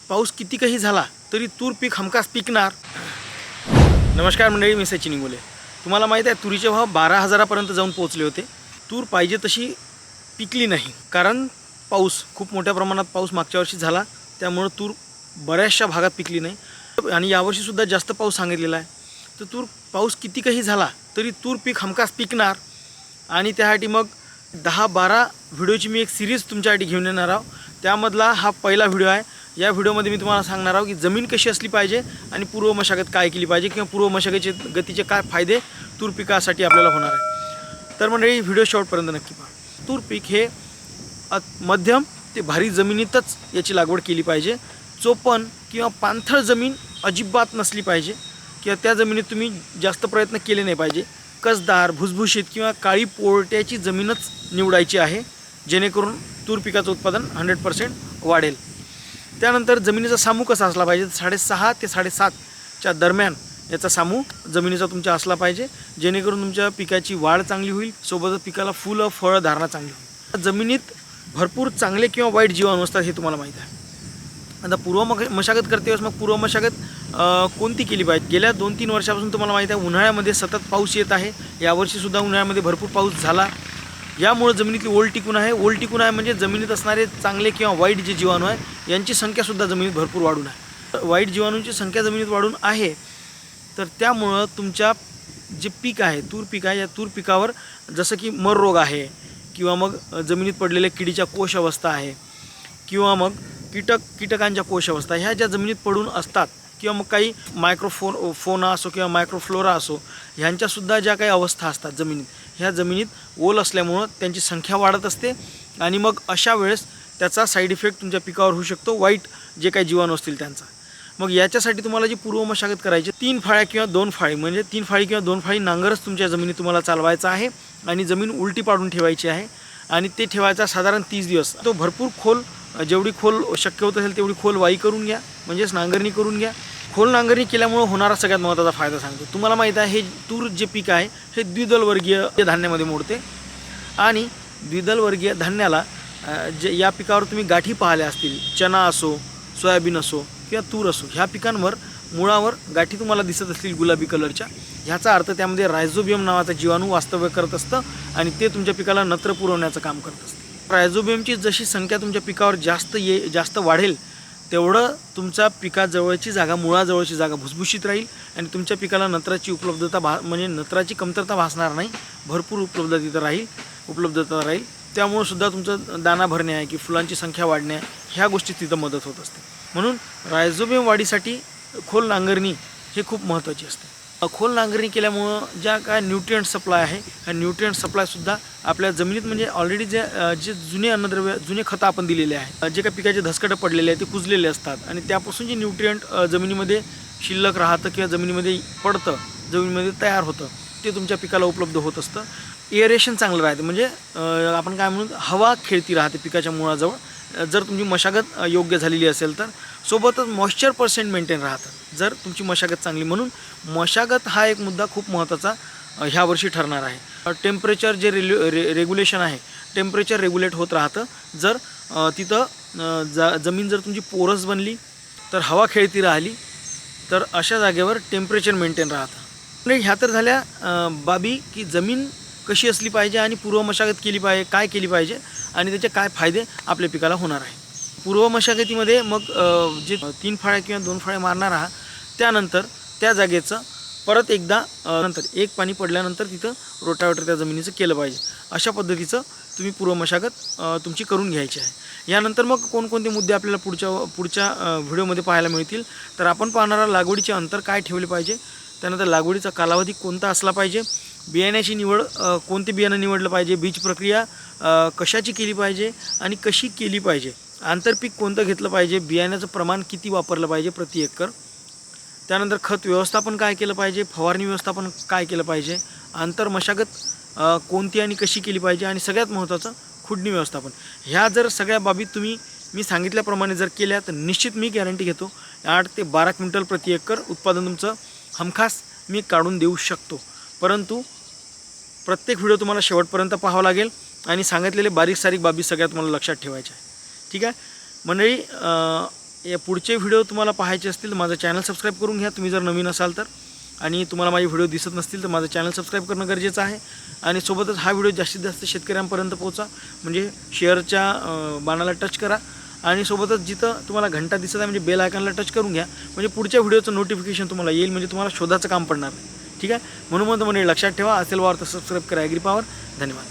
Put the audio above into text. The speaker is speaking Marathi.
पाऊस कितीकही झाला तरी तूर पीक हमखास पिकणार. नमस्कार मंडळी मी सचिन इंगोले. तुम्हाला माहीत आहे तुरीचे भाव बारा हजारापर्यंत जाऊन पोहोचले होते. तूर पाहिजे तशी पिकली नाही कारण पाऊस खूप मोठ्या प्रमाणात पाऊस मागच्या वर्षी झाला. त्यामुळं तूर बऱ्याचशा भागात पिकली नाही. आणि यावर्षीसुद्धा जास्त पाऊस सांगितलेला आहे. तर तूर पाऊस कितीकही झाला तरी तूर पीक हमखास पिकणार. आणि त्यासाठी मग दहा बारा व्हिडिओची मी एक सिरीज तुमच्यासाठी घेऊन येणार आहोत. त्यामधला हा पहिला व्हिडिओ आहे. या व्हिडिओमध्ये मी तुम्हाला सांगणार आहोत की जमीन कशी असली पाहिजे आणि पूर्व मशागत काय केली पाहिजे किंवा पूर्व मशागतीचे गतीचे काय फायदे तूर पिकासाठी आपल्याला होणार आहे. तर मंडळी व्हिडिओ शॉर्टपर्यंत नक्की पहा. तूर पीक हे मध्यम ते भारी जमिनीतच याची लागवड केली पाहिजे. चोपन किंवा पाणथळ जमीन अजिबात नसली पाहिजे किंवा त्या जमिनीत तुम्ही जास्त प्रयत्न केले नाही पाहिजे. कसदार भुसभुशीत किंवा काळी पोळट्याची जमीनच निवडायची आहे जेणेकरून तूर पिकाचं उत्पादन हंड्रेड पर्सेंट वाढेल. त्यानंतर जमिनीचा सामू कसा असला पाहिजे? साडेसहा ते साडेसातच्या दरम्यान याचा सामू जमिनीचा तुमच्या असला पाहिजे. जेणेकरून तुमच्या पिकाची वाढ चांगली होईल. सोबतच पिकाला फुलं फळं धारणा चांगली होईल. जमिनीत भरपूर चांगले किंवा वाईट जीवाणू असतात हे तुम्हाला माहीत आहे. आता पूर्व मग मशागत करते वेळेस मग पूर्व मशागत कोणती केली पाहिजे? गेल्या दोन तीन वर्षापासून तुम्हाला माहीत आहे उन्हाळ्यामध्ये सतत पाऊस येत आहे. यावर्षीसुद्धा उन्हाळ्यामध्ये भरपूर पाऊस झाला. यामुळे जमिनीतली ओल टिकून आहे. ओल टिकून आहे म्हणजे जमिनीत असणारे चांगले किंवा वाईट जे जीवाणू आहे यांची संख्यासुद्धा जमिनीत भरपूर वाढून आहे. वाईट जीवाणूंची संख्या जमिनीत वाढून आहे तर त्यामुळं तुमच्या जे पीक आहे तूर पीक आहे या तूर पिकावर जसं की मर रोग आहे किंवा मग जमिनीत पडलेल्या किडीच्या कोश अवस्था आहे किंवा मग कीटक कीटकांच्या कोश अवस्था ह्या ज्या जमिनीत पडून असतात किंवा मग काही मायक्रोफोन फोना असो किंवा मायक्रोफ्लोरा असो ह्यांच्यासुद्धा ज्या काही अवस्था असतात जमिनीत ह्या जमिनीत ओल असल्यामुळं त्यांची संख्या वाढत असते आणि मग अशा वेळेस त्याचा साईड इफेक्ट तुमच्या पिकावर होऊ शकतो वाईट जे काही जीवाणू असतील त्यांचा. मग याच्यासाठी तुम्हाला जी पूर्व मशागत करायची तीन फाळ्या किंवा दोन फाळी म्हणजे तीन फाळी किंवा दोन फाळी नांगरच तुमच्या जमिनीत तुम्हाला चालवायचा आहे आणि जमीन उलटी पाडून ठेवायची आहे आणि ते ठेवायचा साधारण तीस दिवस. तो भरपूर खोल जेवढी खोल शक्य होत असेल तेवढी खोल वाई करून घ्या म्हणजेच नांगरणी करून घ्या. खोल नांगरणी केल्यामुळं होणारा सगळ्यात महत्त्वाचा फायदा सांगतो. तुम्हाला माहीत आहे हे तूर जे पीक आहे हे द्विदलवर्गीय धान्यामध्ये मोडते. आणि द्विदलवर्गीय धान्याला जे या पिकावर तुम्ही गाठी पाहिल्या असतील चना असो सोयाबीन असो किंवा तूर असो ह्या पिकांवर मुळावर गाठी तुम्हाला दिसत असतील गुलाबी कलरच्या. ह्याचा अर्थ त्यामध्ये रायझोबियम नावाचा जीवाणू वास्तव्य करत असतं आणि ते तुमच्या पिकाला नत्र पुरवण्याचं काम करत असतं. रायझोबियमची जशी संख्या तुमच्या पिकावर जास्त ये जास्त वाढेल तेवढं तुमच्या पिकाजवळची जागा मुळाजवळची जागा भुसभुशीत राहील आणि तुमच्या पिकाला नत्राची उपलब्धता भा म्हणजे नत्राची कमतरता भासणार नाही. भरपूर उपलब्ध तिथं राहील उपलब्धता राहील. त्यामुळं सुद्धा तुमचं दाना भरणे आहे की फुलांची संख्या वाढणे ह्या गोष्टी तिथं मदत होत असते. म्हणून रायझोबियम वाढीसाठी खोल नांगरणी हे खूप महत्त्वाची असते. अखोल खोल नांगरणी केल्यामुळं ज्या काय न्यूट्रियंट सप्लाय आहे ह्या न्यूट्रियंट सप्लायसुद्धा आपल्या जमिनीत म्हणजे ऑलरेडी जे जे जुने अन्नद्रव्य जुने खतं आपण दिलेले आहे जे काही पिकाचे धसकटं पडलेले आहे ते कुजलेले असतात. आणि त्यापासून जे न्यूट्रियंट जमिनीमध्ये शिल्लक राहतं किंवा जमिनीमध्ये पडतं जमिनीमध्ये तयार होतं ते तुमच्या पिकाला उपलब्ध होत असतं. एअरेशन चांगलं राहते. म्हणजे आपण काय म्हणू हवा खेळती राहते पिकाच्या मुळाजवळ. जर तुमची मशागत योग्य झालेली असेल तर. सोबतच मॉइश्चर पर्सेंट मेंटेन राहतं. जर तुमची मशागत चांगली म्हणून मशागत हा एक मुद्दा खूप महत्त्वाचा ह्यावर्षी ह्या वर्षी ठरणार आहे. टेम्परेचर जे रेल्यु रे रेग्युलेशन आहे टेम्परेचर रेग्युलेट होत राहतं. जर तिथं जा जमीन जर तुमची पोरस बनली तर हवा खेळती राहिली तर अशा जागेवर टेम्परेचर मेंटेन राहतं. ह्या तर झाल्या बाबी की जमीन कशी असली पाहिजे आणि पूर्व मशागत केली पाहिजे काय केली पाहिजे आणि त्याचे काय फायदे आपल्या पिकाला होणार आहे. पूर्व मशागतीमध्ये मग जे तीन फाळ्या किंवा दोन फाळ्या मारणार आहात त्यानंतर त्या जागेचं परत एकदा नंतर एक पाणी पडल्यानंतर तिथं रोटावेटर त्या जमिनीचं केलं पाहिजे. अशा पद्धतीचं तुम्ही पूर्व मशागत तुमची करून घ्यायची आहे. यानंतर मग कोणकोणते मुद्दे आपल्याला पुढच्या पुढच्या व्हिडिओमध्ये पाहायला मिळतील. तर आपण पाहणारा लागवडीचे अंतर काय ठेवले पाहिजे त्यानंतर लागवडीचा कालावधी कोणता असला पाहिजे बियाण्याची निवड कोणते बियाणं निवडलं पाहिजे बीज प्रक्रिया कशाची केली पाहिजे आणि कशी केली पाहिजे? आंतरपीक कोणतं घेतलं पाहिजे? बियाण्याचं प्रमाण किती वापरलं पाहिजे प्रति एकर? त्यानंतर खत व्यवस्थापन काय केलं पाहिजे? फवारणी व्यवस्थापन काय केलं पाहिजे? आंतर मशागत कोणती आणि कशी केली पाहिजे? आणि सगळ्यात महत्त्वाचं खुडणी व्यवस्थापन. ह्या जर सगळ्या बाबी तुम्ही मी सांगितल्याप्रमाणे जर केल्या तर निश्चित मी गॅरंटी घेतो आठ ते बारा क्विंटल प्रति एकर उत्पादन तुमचं हमखास मी काढून देऊ शकतो. परंतु प्रत्येक व्हिडिओ तुम्हाला शेवटपर्यंत पाहावा लागेल आणि सांगितलेले बारीक सारीक बाबी सगळ्यात तुम्हाला लक्षात ठेवायच्या आहे. ठीक आहे? मंडळी या पुढचे व्हिडिओ तुम्हाला पाहायचे असतील तर माझं चॅनल सबस्क्राईब करून घ्या. तुम्ही जर नवीन असाल तर. आणि तुम्हाला माझे व्हिडिओ दिसत नसतील तर माझं चॅनल सबस्क्राईब करणं गरजेचं आहे. आणि सोबतच हा व्हिडिओ जास्तीत जास्त शेतकऱ्यांपर्यंत पोहोचा. म्हणजे शेअरच्या बाणाला टच करा. आणि सोबतच जिथं तुम्हाला घंटा दिसत आहे म्हणजे बेल आयकॉनला टच करून घ्या. म्हणजे पुढच्या व्हिडिओचं नोटिफिकेशन तुम्हाला येईल म्हणजे तुम्हाला शोधाचं काम पडणार नाही. ठीक आहे? म्हणून म्हणतो म्हणजे लक्षात ठेवा असेल वार तर सबस्क्राईब करा ॲग्री पॉवर धन्यवाद.